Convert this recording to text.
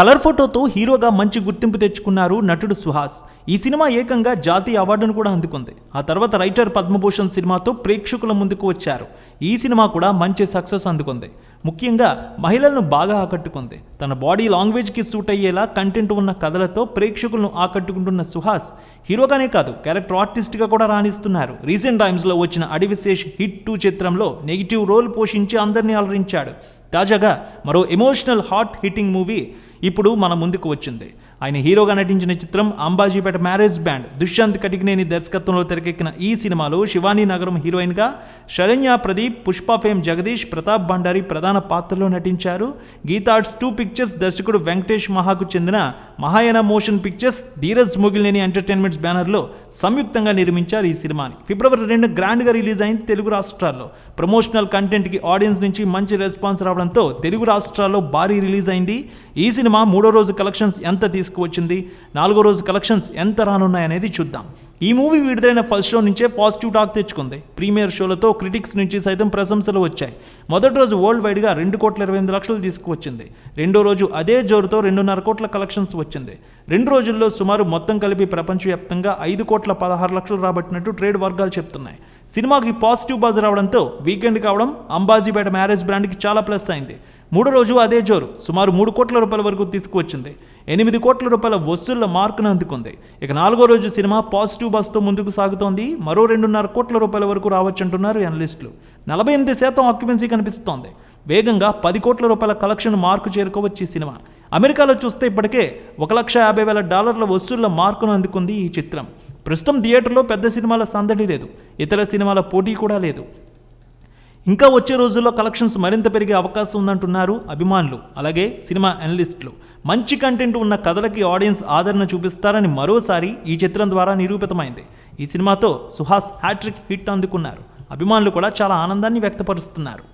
Colour ఫోటోతో హీరోగా మంచి గుర్తింపు తెచ్చుకున్నారు నటుడు సుహాస్. ఈ సినిమా ఏకంగా జాతీయ అవార్డును కూడా అందుకుంది. ఆ తర్వాత రైటర్ పద్మభూషణ్ సినిమాతో ప్రేక్షకుల ముందుకు వచ్చారు. ఈ సినిమా కూడా మంచి సక్సెస్ అందుకుంది. ముఖ్యంగా మహిళలను బాగా ఆకట్టుకుంది. తన బాడీ లాంగ్వేజ్కి సూట్ అయ్యేలా కంటెంట్ ఉన్న కథలతో ప్రేక్షకులను ఆకట్టుకుంటున్న సుహాస్ హీరోగానే కాదు క్యారెక్టర్ ఆర్టిస్ట్గా కూడా రాణిస్తున్నారు. రీసెంట్ టైమ్స్లో వచ్చిన అడివిశేష్ హిట్ టూ చిత్రంలో నెగిటివ్ రోల్ పోషించి అందరినీ అలరించాడు. తాజాగా మరో ఎమోషనల్ హాట్ హిట్టింగ్ మూవీ ఇప్పుడు మన ముందుకు వచ్చింది. ఆయన హీరోగా నటించిన చిత్రం అంబాజీపేట మ్యారేజ్ బ్యాండ్ దుష్యంత్ కటికినేని దర్శకత్వంలో తెరకెక్కిన ఈ సినిమాలో శివానీ నగరం హీరోయిన్గా శరణ్య ప్రదీప్ పుష్ప ఫేమ్ జగదీష్ ప్రతాప్ భండారి ప్రధాన పాత్రలో నటించారు. గీతార్ట్స్ టూ పిక్చర్స్ దర్శకుడు వెంకటేష్ మహాకు చెందిన Mahayana motion pictures Dheeraj Mogilineni entertainments బ్యానర్లో సంయుక్తంగా నిర్మించారు ఈ సినిమాని. ఫిబ్రవరి రెండు గ్రాండ్గా రిలీజ్ అయింది తెలుగు రాష్ట్రాల్లో. ప్రమోషనల్ కంటెంట్కి ఆడియన్స్ నుంచి మంచి రెస్పాన్స్ రావడంతో తెలుగు రాష్ట్రాల్లో భారీ రిలీజ్ అయింది. ఈ సినిమా మూడో రోజు కలెక్షన్స్ ఎంత తీసుకువచ్చింది. నాలుగో రోజు కలెక్షన్స్ ఎంత రానున్నాయనేది చూద్దాం. ఈ మూవీ విడుదలైన ఫస్ట్ షో నుంచే పాజిటివ్ టాక్ తెచ్చుకుంది. ప్రీమియర్ షోలతో క్రిటిక్స్ నుంచి సైతం ప్రశంసలు వచ్చాయి. మొదటి రోజు వరల్డ్ వైడ్గా రెండు కోట్ల ఇరవై ఎనిమిది లక్షలు తీసుకువచ్చింది. రెండో రోజు అదే జోరుతో రెండున్నర కోట్ల కలెక్షన్స్ వచ్చింది. రెండు రోజుల్లో సుమారు మొత్తం కలిపి ప్రపంచవ్యాప్తంగా ఐదు కోట్ల పదహారు లక్షలు రాబట్టినట్టు ట్రేడ్ వర్గాలు చెప్తున్నాయి. సినిమాకి పాజిటివ్ బజ్ రావడంతో వీకెండ్ కావడం అంబాజీపేట మ్యారేజ్ బ్రాండ్కి చాలా ప్లస్ అయింది. మూడో రోజు అదే జోరు సుమారు మూడు కోట్ల రూపాయల వరకు తీసుకువచ్చింది. ఎనిమిది కోట్ల రూపాయల వసూళ్ళ మార్కును అందుకుంది. ఇక నాలుగో రోజు సినిమా పాజిటివ్ బస్తో ముందుకు సాగుతోంది. మరో రెండున్నర కోట్ల రూపాయల వరకు రావచ్చంటున్నారు అనలిస్టులు నలభై ఎనిమిది శాతం ఆక్యుపెన్సీ కనిపిస్తోంది. వేగంగా పది కోట్ల రూపాయల కలెక్షన్ మార్కు చేరుకోవచ్చు ఈ సినిమా. అమెరికాలో చూస్తే ఇప్పటికే ఒక లక్ష యాభై వేల డాలర్ల వసూళ్ళ మార్కును అందుకుంది ఈ చిత్రం. ప్రస్తుతం థియేటర్లో పెద్ద సినిమాల సందడి లేదు. ఇతర సినిమాల పోటీ కూడా లేదు. ఇంకా వచ్చే రోజుల్లో కలెక్షన్స్ మరింత పెరిగే అవకాశం ఉందంటున్నారు అభిమానులు అలాగే సినిమా అనలిస్టులు. మంచి కంటెంట్ ఉన్న కథలకి ఆడియన్స్ ఆదరణ చూపిస్తారని మరోసారి ఈ చిత్రం ద్వారా నిరూపితమైంది. ఈ సినిమాతో సుహాస్ హ్యాట్రిక్ హిట్ అందుకున్నారు. అభిమానులు కూడా చాలా ఆనందాన్ని వ్యక్తపరుస్తున్నారు.